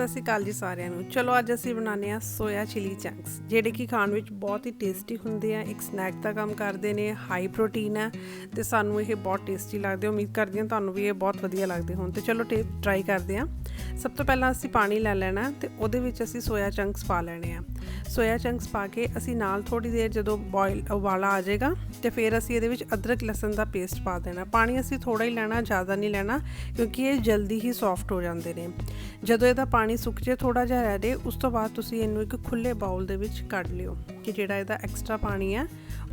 ਸਤਿ ਸ਼੍ਰੀ ਅਕਾਲ ਜੀ ਸਾਰਿਆਂ ਨੂੰ। ਚਲੋ ਅੱਜ ਅਸੀਂ ਬਣਾਉਂਦੇ ਆ ਸੋਇਆ ਚਿਲੀ ਚੰਕਸ, ਜਿਹੜੇ ਕਿ ਖਾਣ ਵਿੱਚ ਬਹੁਤ ਹੀ ਟੇਸਟੀ ਹੁੰਦੇ ਆ। ਇੱਕ ਸਨੈਕ ਦਾ ਕੰਮ ਕਰਦੇ ਨੇ ਹਾਈ ਪ੍ਰੋਟੀਨ ਹੈ ਤੇ ਸਾਨੂੰ ਇਹ ਬਹੁਤ ਟੇਸਟੀ ਲੱਗਦੇ ਉਮੀਦ ਕਰਦੀ ਹਾਂ ਤੁਹਾਨੂੰ ਵੀ ਇਹ ਬਹੁਤ ਵਧੀਆ ਲੱਗਦੇ ਹੋਣ। ਤੇ ਚਲੋ ਟਰਾਈ ਕਰਦੇ ਆ ਸਭ ਤੋਂ ਪਹਿਲਾਂ ਅਸੀਂ ਪਾਣੀ ਲੈ ਲੈਣਾ, ਤੇ ਉਹਦੇ ਵਿੱਚ ਅਸੀਂ ਸੋਇਆ ਚੰਕਸ ਪਾ ਲੈਣੇ ਆ। ਸੋਇਆ ਚੰਕਸ ਪਾ ਕੇ ਅਸੀਂ ਨਾਲ ਥੋੜੀ ਦੇਰ ਜਦੋਂ ਬੋਇਲ ਉਬਾਲਾ ਆ ਜਾਏਗਾ, ਤੇ ਫਿਰ ਅਸੀਂ ਇਹਦੇ ਵਿੱਚ ਅਦਰਕ, ਲਸਣ ਦਾ ਪੇਸਟ ਪਾ ਦੇਣਾ। ਪਾਣੀ ਅਸੀਂ ਥੋੜਾ ਹੀ ਲੈਣਾ, ਜ਼ਿਆਦਾ ਨਹੀਂ ਲੈਣਾ, ਕਿਉਂਕਿ ਇਹ ਜਲਦੀ ਹੀ ਸੌਫਟ ਹੋ ਜਾਂਦੇ ਨੇ। ਜਦੋਂ ਇਹਦਾ ਪਾਣੀ ਪਾਣੀ ਸੁੱਕ ਜੇ ਥੋੜਾ ਜਿਹਾ ਰਹਿ ਦੇ, ਉਸ ਤੋਂ ਬਾਅਦ ਤੁਸੀਂ ਇਹਨੂੰ ਇੱਕ ਖੁੱਲੇ ਬਾਉਲ ਦੇ ਵਿੱਚ ਕੱਢ ਲਿਓ ਕਿ ਜਿਹੜਾ ਇਹਦਾ ਐਕਸਟਰਾ ਪਾਣੀ ਹੈ,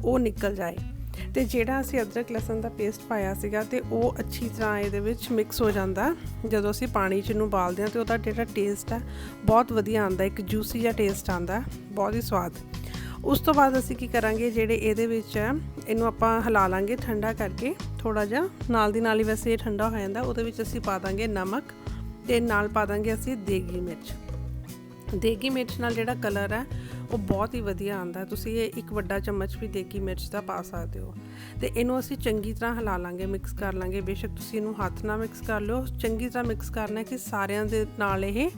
ਉਹ ਨਿਕਲ ਜਾਏ। ਤੇ ਜਿਹੜਾ ਅਸੀਂ ਅਦਰਕ ਲਸਣ ਦਾ ਪੇਸਟ ਪਾਇਆ ਸੀਗਾ ਤੇ ਉਹ ਅੱਛੀ ਤਰ੍ਹਾਂ ਇਹਦੇ ਵਿੱਚ ਮਿਕਸ ਹੋ ਜਾਂਦਾ। ਜਦੋਂ ਅਸੀਂ ਪਾਣੀ 'ਚ ਨੂੰ ਬਾਲਦੇ ਹਾਂ ਤੇ ਉਹਦਾ ਜਿਹੜਾ ਟੇਸਟ ਹੈ, ਬਹੁਤ ਵਧੀਆ ਆਉਂਦਾ, ਇੱਕ ਜੂਸੀ ਜਿਹਾ ਟੇਸਟ ਆਉਂਦਾ, ਬਹੁਤ ਹੀ ਸਵਾਦ। ਉਸ ਤੋਂ ਬਾਅਦ ਅਸੀਂ ਕੀ ਕਰਾਂਗੇ, ਜਿਹੜੇ ਇਹਦੇ ਵਿੱਚ ਹੈ, ਇਹਨੂੰ ਆਪਾਂ ਹਿਲਾ ਲਾਂਗੇ ਠੰਡਾ ਕਰਕੇ ਥੋੜਾ ਜਿਹਾ, ਨਾਲ ਦੀ ਨਾਲ ਹੀ ਵੈਸੇ ਇਹ ਠੰਡਾ ਹੋ ਜਾਂਦਾ, ਉਹਦੇ ਵਿੱਚ ਅਸੀਂ ਪਾ ਦਾਂਗੇ ਨਮਕ। ਤੇ ਨਾਲ ਪਾ ਦਾਂਗੇ ਅਸੀਂ ਦੇਗੀ ਮਿਰਚ। ਦੇਗੀ ਮਿਰਚ ਨਾਲ ਜਿਹੜਾ ਕਲਰ ਹੈ, ਉਹ ਬਹੁਤ ਹੀ ਵਧੀਆ ਆਉਂਦਾ ਤੁਸੀਂ ਇਹ ਇੱਕ ਵੱਡਾ ਚਮਚ ਵੀ ਦੇਗੀ ਮਿਰਚ ਦਾ ਪਾ ਸਕਦੇ ਹੋ। ਤੇ ਇਹਨੂੰ ਅਸੀਂ ਚੰਗੀ ਤਰ੍ਹਾਂ ਹਿਲਾ ਲਾਂਗੇ, ਮਿਕਸ ਕਰ ਲਾਂਗੇ। ਬੇਸ਼ੱਕ ਤੁਸੀਂ ਇਹਨੂੰ ਹੱਥ ਨਾਲ ਮਿਕਸ ਕਰ ਲਿਓ। ਚੰਗੀ ਤਰ੍ਹਾਂ ਮਿਕਸ ਕਰਨਾ ਕਿ ਸਾਰਿਆਂ ਦੇ ਨਾਲ ਇਹ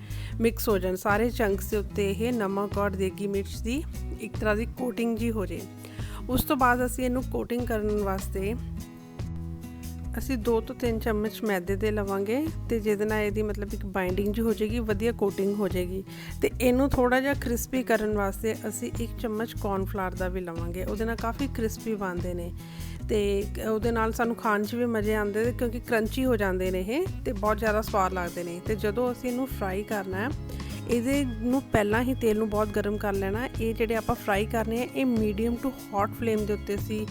ਮਿਕਸ ਹੋ ਜਾਣ। ਸਾਰੇ ਚੰਕਸ ਦੇ ਉੱਤੇ ਇਹ ਨਮਕ ਔਰ ਦੇਗੀ ਮਿਰਚ ਦੀ ਇੱਕ ਤਰ੍ਹਾਂ ਦੀ ਕੋਟਿੰਗ ਜੀ ਹੋ ਜੇ। ਉਸ ਤੋਂ ਬਾਅਦ ਅਸੀਂ ਇਹਨੂੰ ਕੋਟਿੰਗ ਕਰਨ ਵਾਸਤੇ ਅਸੀਂ 2 ਤੋਂ 3 ਚਮਚ ਮੈਦੇ ਦੇ ਲਵਾਂਗੇ ਤੇ ਜਿਹਦੇ ਨਾਲ ਇਹਦੀ ਮਤਲਬ ਇੱਕ ਬਾਈਂਡਿੰਗ ਜੀ ਹੋ ਜਾਏਗੀ, ਵਧੀਆ ਕੋਟਿੰਗ ਹੋ ਜਾਏਗੀ। ਤੇ ਇਹਨੂੰ ਥੋੜਾ ਜਿਹਾ ਕ੍ਰਿਸਪੀ ਕਰਨ ਵਾਸਤੇ ਅਸੀਂ 1 ਚਮਚ ਕੌਰਨਫਲਾਰ ਦਾ ਵੀ ਲਵਾਂਗੇ। ਉਹਦੇ ਨਾਲ ਕਾਫੀ ਕ੍ਰਿਸਪੀ ਬਣਦੇ ਨੇ। ਤੇ ਉਹਦੇ ਨਾਲ ਸਾਨੂੰ ਖਾਣ 'ਚ ਵੀ ਮਜ਼ੇ ਆਉਂਦੇ ਨੇ ਕਿਉਂਕਿ ਕਰੰਚੀ ਹੋ ਜਾਂਦੇ ਨੇ ਇਹ ਤੇ ਬਹੁਤ ਜ਼ਿਆਦਾ ਸਵਾਦ ਲੱਗਦੇ ਨੇ। ਤੇ ਜਦੋਂ ਅਸੀਂ ਇਹਨੂੰ ਫਰਾਈ ਕਰਨਾ ਹੈ ਇਹਦੇ ਨੂੰ ਪਹਿਲਾਂ ਹੀ ਤੇਲ ਨੂੰ ਬਹੁਤ ਗਰਮ ਕਰ ਲੈਣਾ। ਇਹ ਜਿਹੜੇ ਆਪਾਂ ਫਰਾਈ ਕਰਨੇ ਆ, ਇਹ ਮੀਡੀਅਮ ਟੂ ਹੌਟ ਫਲੇਮ ਦੇ ਉੱਤੇ ਅਸੀਂ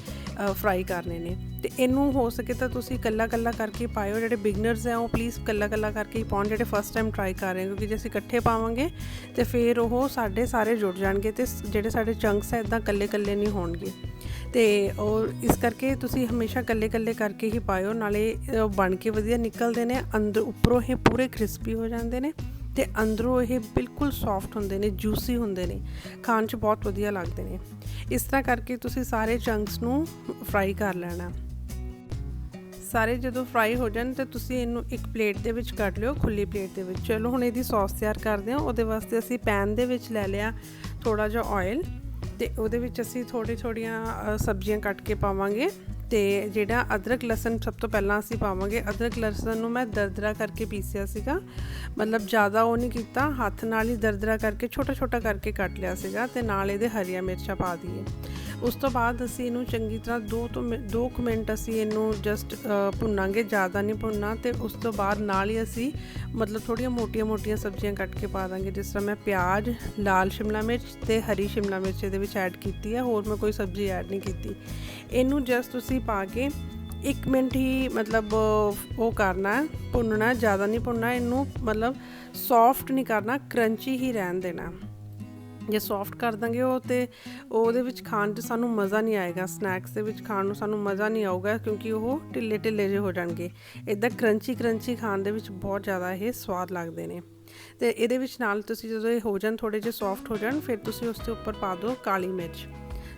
ਫਰਾਈ ਕਰਨੇ ਨੇ। ਤੇ ਇਹਨੂੰ ਹੋ ਸਕੇ ਤਾਂ ਤੁਸੀਂ ਕੱਲਾ ਕੱਲਾ ਕਰਕੇ ਪਾਇਓ। ਜਿਹੜੇ ਬਿਗਨਰਸ ਆ, ਉਹ ਪਲੀਜ਼ ਕੱਲਾ ਕੱਲਾ ਕਰਕੇ ਹੀ ਪਾਉਣ। ਜਿਹੜੇ ਫਸਟ ਟਾਈਮ ਟਰਾਈ ਕਰ ਰਹੇ ਕਿਉਂਕਿ ਜੇ ਅਸੀਂ ਇਕੱਠੇ ਪਾਵਾਂਗੇ, ਤੇ ਫਿਰ ਉਹ ਸਾਡੇ ਸਾਰੇ ਜੁੜ ਜਾਣਗੇ ਤੇ ਜਿਹੜੇ ਸਾਡੇ ਚੰਕਸ ਆ ਇਦਾਂ ਕੱਲੇ ਕੱਲੇ ਨਹੀਂ ਹੋਣਗੇ। ਤੇ ਔਰ ਇਸ ਕਰਕੇ ਤੁਸੀਂ ਹਮੇਸ਼ਾ ਕੱਲੇ ਕੱਲੇ ਕਰਕੇ ਹੀ ਪਾਇਓ। ਨਾਲੇ ਬਣ ਕੇ ਵਧੀਆ ਨਿਕਲਦੇ ਨੇ, ਅੰਦਰ, ਉੱਪਰੋਂ ਇਹ ਪੂਰੇ ਕ੍ਰਿਸਪੀ ਹੋ ਜਾਂਦੇ ਨੇ। ਤੇ ਅੰਦਰੋਂ ਇਹ ਬਿਲਕੁਲ ਸੌਫਟ ਹੁੰਦੇ ਨੇ ਜੂਸੀ ਹੁੰਦੇ ਨੇ, ਖਾਣ 'ਚ ਬਹੁਤ ਵਧੀਆ ਲੱਗਦੇ ਨੇ। ਇਸ ਤਰ੍ਹਾਂ ਕਰਕੇ ਤੁਸੀਂ ਸਾਰੇ ਚੰਕਸ ਨੂੰ ਫਰਾਈ ਕਰ ਲੈਣਾ। ਸਾਰੇ ਜਦੋਂ ਫਰਾਈ ਹੋ ਜਾਣ ਤੇ ਤੁਸੀਂ ਇਹਨੂੰ ਇੱਕ ਪਲੇਟ ਦੇ ਵਿੱਚ ਕੱਢ ਲਿਓ, ਖੁੱਲੀ ਪਲੇਟ ਦੇ ਵਿੱਚ। ਚਲੋ ਹੁਣ ਇਹਦੀ ਸੌਸ ਤਿਆਰ ਕਰਦੇ ਹਾਂ। ਉਹਦੇ ਵਾਸਤੇ ਅਸੀਂ ਪੈਨ ਦੇ ਵਿੱਚ ਲੈ ਲਿਆ ਥੋੜਾ ਜਿਹਾ ਆਇਲ ਤੇ ਉਹਦੇ ਵਿੱਚ ਅਸੀਂ ਥੋੜੀ ਥੋੜੀਆਂ ਸਬਜ਼ੀਆਂ ਕੱਟ ਕੇ ਪਾਵਾਂਗੇ। ਤੇ ਜਿਹੜਾ ਅਦਰਕ ਲਸਣ ਸਭ ਤੋਂ ਪਹਿਲਾਂ ਅਸੀਂ ਪਾਵਾਂਗੇ। ਅਦਰਕ ਲਸਣ ਨੂੰ ਮੈਂ ਦਰਦਰਾ ਕਰਕੇ ਪੀਸਿਆ ਸੀਗਾ। ਮਤਲਬ ਜ਼ਿਆਦਾ ਉਹ ਨਹੀਂ ਕੀਤਾ, ਹੱਥ ਨਾਲ ਹੀ ਦਰਦਰਾ ਕਰਕੇ ਛੋਟਾ ਛੋਟਾ ਕਰਕੇ ਕੱਟ ਲਿਆ ਸੀਗਾ ਤੇ ਨਾਲ ਇਹਦੇ ਹਰੀਆਂ ਮਿਰਚਾਂ ਪਾ ਦਈਏ। ਉਸ ਤੋਂ ਬਾਅਦ ਅਸੀਂ ਇਹਨੂੰ ਚੰਗੀ ਤਰ੍ਹਾਂ 2 ਤੋਂ 2 ਮਿੰਟ ਅਸੀਂ ਇਹਨੂੰ ਜਸਟ ਭੁੰਨਾਂਗੇ, ਜ਼ਿਆਦਾ ਨਹੀਂ ਭੁੰਨਣਾ ਤੇ ਉਸ ਤੋਂ ਬਾਅਦ ਨਾਲ ਹੀ ਅਸੀਂ ਮਤਲਬ ਥੋੜੀਆਂ ਮੋਟੀਆਂ-ਮੋਟੀਆਂ ਸਬਜ਼ੀਆਂ ਕੱਟ ਕੇ ਪਾ ਦਾਂਗੇ, ਜਿਸ ਤਰ੍ਹਾਂ ਮੈਂ ਪਿਆਜ਼, ਲਾਲ ਸ਼ਿਮਲਾ ਮਿਰਚ ਤੇ ਹਰੀ ਸ਼ਿਮਲਾ ਮਿਰਚ ਇਹਦੇ ਵਿੱਚ ਐਡ ਕੀਤੀ ਹੈ, ਹੋਰ ਮੈਂ ਕੋਈ ਸਬਜ਼ੀ ਐਡ ਨਹੀਂ ਕੀਤੀ। ਇਹਨੂੰ ਜਸਟ ਤੁਸੀਂ ਪਾ ਕੇ 1 ਮਿੰਟ ਹੀ ਮਤਲਬ ਉਹ ਕਰਨਾ ਹੈ, ਭੁੰਨਣਾ ਜ਼ਿਆਦਾ ਨਹੀਂ ਭੁੰਨਣਾ, ਇਹਨੂੰ ਮਤਲਬ ਸੌਫਟ ਨਹੀਂ ਕਰਨਾ ਕਰੰਚੀ ਹੀ ਰਹਿਣ ਦੇਣਾ। ਜੇ ਸੌਫਟ ਕਰ ਦਾਂਗੇ ਉਹ ਤੇ ਉਹਦੇ ਵਿੱਚ ਖਾਣ 'ਚ ਸਾਨੂੰ ਮਜ਼ਾ ਨਹੀਂ ਆਏਗਾ। ਸਨੈਕਸ ਦੇ ਵਿੱਚ ਖਾਣ ਨੂੰ ਸਾਨੂੰ ਮਜ਼ਾ ਨਹੀਂ ਆਊਗਾ ਕਿਉਂਕਿ ਉਹ ਢਿੱਲੇ ਢਿੱਲੇ ਜਿਹੇ ਹੋ ਜਾਣਗੇ। ਇਦਾਂ ਕਰੰਚੀ ਕਰੰਚੀ ਖਾਣ ਦੇ ਵਿੱਚ ਬਹੁਤ ਜ਼ਿਆਦਾ ਇਹ ਸਵਾਦ ਲੱਗਦੇ ਨੇ। ਤੇ ਇਹਦੇ ਵਿੱਚ ਨਾਲ ਤੁਸੀਂ ਜਦੋਂ ਇਹ ਹੋ ਜਾਣ ਥੋੜੇ ਜਿਹਾ ਸੌਫਟ ਹੋ ਜਾਣ, ਫਿਰ ਤੁਸੀਂ ਉਸ ਦੇ ਉੱਪਰ ਪਾ ਦਿਓ ਕਾਲੀ ਮਿਰਚ।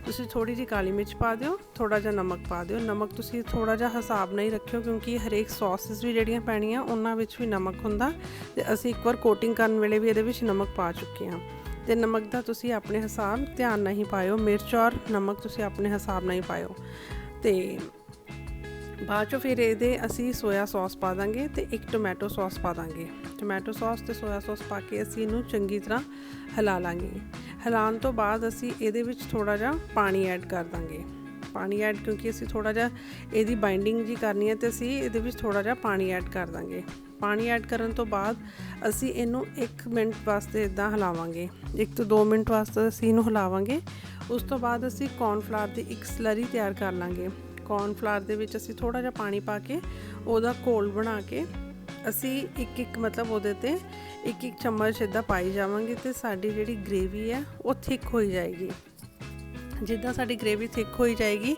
ਤੁਸੀਂ ਥੋੜੀ ਜਿਹੀ ਕਾਲੀ ਮਿਰਚ ਪਾ ਦਿਓ ਥੋੜਾ ਜਿਹਾ ਨਮਕ ਪਾ ਦਿਓ। ਨਮਕ ਤੁਸੀਂ ਥੋੜਾ ਜਿਹਾ ਹਿਸਾਬ ਨਾਲ ਹੀ ਰੱਖਿਓ ਕਿਉਂਕਿ ਹਰੇਕ ਸੌਸਸ ਵੀ ਜਿਹੜੀਆਂ ਪੈਣੀਆਂ, ਉਹਨਾਂ ਵਿੱਚ ਵੀ ਨਮਕ ਹੁੰਦਾ। ਤੇ ਅਸੀਂ ਇੱਕ ਵਾਰ ਕੋਟਿੰਗ ਕਰਨ ਵੇਲੇ ਵੀ ਇਹਦੇ ਵਿੱਚ ਨਮਕ ਪਾ ਚੁੱਕੇ ਹਾਂ। ਤੇ ਨਮਕ ਦਾ ਤੁਸੀਂ ਆਪਣੇ ਹਿਸਾਬ ਧਿਆਨ ਨਾਲ ਹੀ ਪਾਇਓ, ਮਿਰਚ ਔਰ ਨਮਕ ਤੁਸੀਂ ਆਪਣੇ ਹਿਸਾਬ ਨਾਲ ਹੀ ਪਾਇਓ। ਤੇ ਬਾਅਦ ਚੋਂ ਫਿਰ ਇਹਦੇ ਅਸੀਂ ਸੋਇਆ ਸੌਸ ਪਾ ਦਾਂਗੇ ਤੇ ਇੱਕ ਟੋਮੈਟੋ ਸੌਸ ਪਾ ਦਾਂਗੇ। ਟੋਮੈਟੋ ਸੌਸ ਤੇ ਸੋਇਆ ਸੌਸ ਪਾ ਕੇ ਅਸੀਂ ਇਹਨੂੰ ਚੰਗੀ ਤਰ੍ਹਾਂ ਹਿਲਾ ਲਾਂਗੇ। ਹਿਲਾਉਣ ਤੋਂ ਬਾਅਦ ਅਸੀਂ ਇਹਦੇ ਵਿੱਚ ਥੋੜਾ ਜਿਹਾ ਪਾਣੀ ਐਡ ਕਰ ਦਾਂਗੇ। ਪਾਣੀ ਐਡ ਕਿਉਂਕਿ ਅਸੀਂ ਥੋੜਾ ਜਿਹਾ ਇਹਦੀ ਬਾਈਂਡਿੰਗ ਜੀ ਕਰਨੀ ਹੈ ਤੇ ਅਸੀਂ ਇਹਦੇ ਵਿੱਚ ਥੋੜਾ ਜਿਹਾ ਪਾਣੀ ਐਡ ਕਰ ਦਾਂਗੇ। ਪਾਣੀ ਐਡ ਕਰਨ ਤੋਂ ਬਾਅਦ ਅਸੀਂ ਇਹਨੂੰ 1 ਮਿੰਟ ਵਾਸਤੇ ਇਦਾਂ ਹਿਲਾਵਾਂਗੇ। 1 ਤੋਂ 2 ਮਿੰਟ ਵਾਸਤੇ ਅਸੀਂ ਇਹਨੂੰ ਹਿਲਾਵਾਂਗੇ। ਉਸ ਤੋਂ ਬਾਅਦ ਅਸੀਂ ਕੌਰਨਫਲਾਰ ਦੀ ਇੱਕ ਸਲਰੀ ਤਿਆਰ ਕਰ ਲਾਂਗੇ। ਕੌਰਨਫਲਾਰ ਦੇ ਵਿੱਚ ਅਸੀਂ ਥੋੜਾ ਜਿਹਾ ਪਾਣੀ ਪਾ ਕੇ ਉਹਦਾ ਘੋਲ ਬਣਾ ਕੇ ਅਸੀਂ ਇੱਕ ਇੱਕ ਮਤਲਬ ਉਹਦੇ ਤੇ ਇੱਕ ਇੱਕ ਚਮਚ ਇਦਾਂ ਪਾਈ ਜਾਵਾਂਗੇ ਤੇ ਸਾਡੀ ਜਿਹੜੀ ਗ੍ਰੇਵੀ ਹੈ ਉਹ ਥਿਕ ਹੋਈ ਜਾਏਗੀ। ਜਿੱਦਾਂ ਸਾਡੀ ਗ੍ਰੇਵੀ ਥਿਕ ਹੋਈ ਜਾਏਗੀ,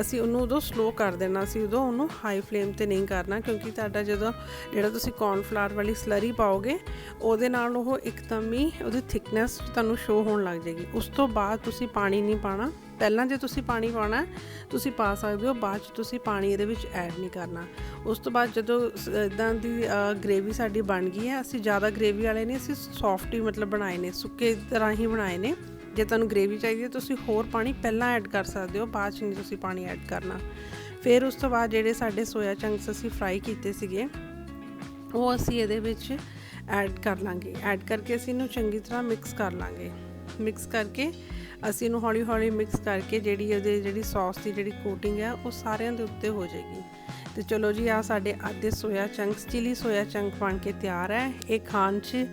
ਅਸੀਂ ਉਹਨੂੰ ਉਦੋਂ ਸਲੋ ਕਰ ਦੇਣਾ ਸੀ ਉਦੋਂ ਉਹਨੂੰ ਹਾਈ ਫਲੇਮ ਤੇ ਨਹੀਂ ਕਰਨਾ, ਕਿਉਂਕਿ ਤੁਹਾਡਾ ਜਦੋਂ ਜਿਹੜਾ ਤੁਸੀਂ ਕੌਰਨਫਲਾਰ ਵਾਲੀ ਸਲਰੀ ਪਾਓਗੇ, ਉਹਦੇ ਨਾਲ ਉਹ ਇੱਕਦਮ ਹੀ ਉਹਦੀ ਥਿਕਨੈਸ ਤੁਹਾਨੂੰ ਸ਼ੋ ਹੋਣ ਲੱਗ ਜਾਏਗੀ। ਉਸ ਤੋਂ ਬਾਅਦ ਤੁਸੀਂ ਪਾਣੀ ਨਹੀਂ ਪਾਣਾ ਪਹਿਲਾਂ ਜੇ ਤੁਸੀਂ ਪਾਣੀ ਪਾਉਣਾ, ਤੁਸੀਂ ਪਾ ਸਕਦੇ ਹੋ, ਬਾਅਦ ਚ ਤੁਸੀਂ ਪਾਣੀ ਇਹਦੇ ਵਿੱਚ ਐਡ ਨਹੀਂ ਕਰਨਾ। ਉਸ ਤੋਂ ਬਾਅਦ ਜਦੋਂ ਇਦਾਂ ਦੀ ਗ੍ਰੇਵੀ ਸਾਡੀ ਬਣ ਗਈ ਹੈ, ਅਸੀਂ ਜ਼ਿਆਦਾ ਗ੍ਰੇਵੀ ਵਾਲੇ ਨਹੀਂ, ਅਸੀਂ ਸੌਫਟ ਹੀ ਮਤਲਬ ਬਣਾਏ ਨੇ, ਸੁੱਕੇ ਤਰ੍ਹਾਂ ਹੀ ਬਣਾਏ ਨੇ। ਜੇ ਤੁਹਾਨੂੰ ਗ੍ਰੇਵੀ ਚਾਹੀਦੀ ਹੈ, ਤੁਸੀਂ ਹੋਰ ਪਾਣੀ ਪਹਿਲਾਂ ਐਡ ਕਰ ਸਕਦੇ ਹੋ, ਬਾਅਦ ਚ ਨਹੀਂ ਤੁਸੀਂ ਪਾਣੀ ਐਡ ਕਰਨਾ। ਫਿਰ ਉਸ ਤੋਂ ਬਾਅਦ ਜਿਹੜੇ ਸਾਡੇ ਸੋਇਆ ਚੰਕਸ ਅਸੀਂ ਫਰਾਈ ਕੀਤੇ ਸੀਗੇ, ਉਹ ਅਸੀਂ ਇਹਦੇ ਵਿੱਚ ਐਡ ਕਰ ਲਾਂਗੇ। ਐਡ ਕਰਕੇ ਅਸੀਂ ਇਹਨੂੰ ਚੰਗੀ ਤਰ੍ਹਾਂ ਮਿਕਸ ਕਰ ਲਾਂਗੇ। ਮਿਕਸ ਕਰਕੇ ਅਸੀਂ ਇਹਨੂੰ ਹੌਲੀ ਹੌਲੀ ਮਿਕਸ ਕਰਕੇ ਜਿਹੜੀ ਇਹਦੇ, ਜਿਹੜੀ ਸੌਸ ਦੀ ਜਿਹੜੀ ਕੋਟਿੰਗ ਹੈ, ਉਹ ਸਾਰਿਆਂ ਦੇ ਉੱਤੇ ਹੋ ਜਾਏਗੀ। ਤੇ ਚਲੋ ਜੀ ਆ ਸਾਡੇ ਅੱਧੇ ਸੋਇਆ ਚੰਕਸ, ਚਿਲੀ ਸੋਇਆ ਚੰਕ ਬਣ ਕੇ ਤਿਆਰ ਹੈ। ਇਹ ਖਾਣ 'ਚ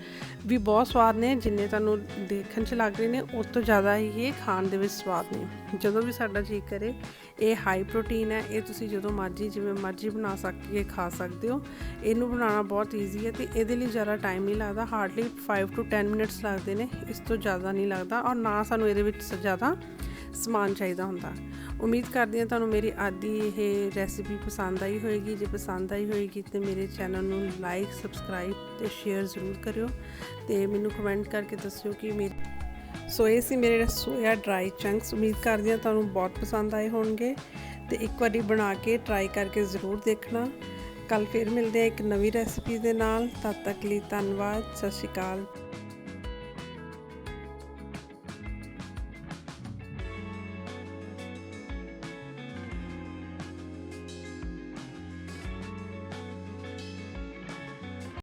ਵੀ ਬਹੁਤ ਸਵਾਦ ਨੇ, ਜਿੰਨੇ ਤੁਹਾਨੂੰ ਦੇਖਣ 'ਚ ਲੱਗ ਰਹੇ ਨੇ, ਉਸ ਤੋਂ ਜ਼ਿਆਦਾ ਹੀ ਇਹ ਖਾਣ ਦੇ ਵਿੱਚ ਸਵਾਦ ਨੇ। ਜਦੋਂ ਵੀ ਸਾਡਾ ਜੀ ਕਰੇ, ਇਹ ਹਾਈ ਪ੍ਰੋਟੀਨ ਹੈ, ਇਹ ਤੁਸੀਂ ਜਦੋਂ ਮਰਜ਼ੀ, ਜਿਵੇਂ ਮਰਜ਼ੀ ਬਣਾ ਸਕਦੇ ਖਾ ਸਕਦੇ ਹੋ। ਇਹਨੂੰ ਬਣਾਉਣਾ ਬਹੁਤ ਈਜ਼ੀ ਹੈ ਤੇ ਇਹਦੇ ਲਈ ਜ਼ਿਆਦਾ ਟਾਈਮ ਨਹੀਂ ਲੱਗਦਾ ਹਾਰਡਲੀ 5 ਟੂ 10 ਮਿੰਟਸ ਲੱਗਦੇ ਨੇ, ਇਸ ਤੋਂ ਜ਼ਿਆਦਾ ਨਹੀਂ ਲੱਗਦਾ ਔਰ ਨਾ ਸਾਨੂੰ ਇਹਦੇ ਵਿੱਚ ਜ਼ਿਆਦਾ ਸਮਾਨ ਚਾਹੀਦਾ ਹੁੰਦਾ। ਉਮੀਦ ਕਰਦੀ ਹਾਂ ਤੁਹਾਨੂੰ ਮੇਰੀ ਅੱਜ ਦੀ ਇਹ ਰੈਸਿਪੀ ਪਸੰਦ ਆਈ ਹੋਏਗੀ। ਜੇ ਪਸੰਦ ਆਈ ਹੋਏਗੀ ਤੇ ਮੇਰੇ ਚੈਨਲ ਨੂੰ ਲਾਈਕ ਸਬਸਕ੍ਰਾਈਬ ਤੇ ਸ਼ੇਅਰ ਜ਼ਰੂਰ ਕਰਿਓ ਤੇ ਮੈਨੂੰ ਕਮੈਂਟ ਕਰਕੇ ਦੱਸਿਓ ਕਿ ਮੇਰੇ ਸੋ ਇਹ ਸੀ ਮੇਰੇ ਸੋਇਆ ਡਰਾਈ ਚੰਕਸ ਉਮੀਦ ਕਰਦੀ ਹਾਂ ਤੁਹਾਨੂੰ ਬਹੁਤ ਪਸੰਦ ਆਏ ਹੋਣਗੇ ਤੇ ਇੱਕ ਵਾਰੀ ਬਣਾ ਕੇ ਟਰਾਈ ਕਰਕੇ ਜ਼ਰੂਰ ਦੇਖਣਾ। ਕੱਲ ਫਿਰ ਮਿਲਦੇ ਆ ਇੱਕ ਨਵੀਂ ਰੈਸਿਪੀ ਦੇ ਨਾਲ। ਤਦ ਤੱਕ ਲਈ ਧੰਨਵਾਦ। ਸਤਿ ਸ਼੍ਰੀ ਅਕਾਲ।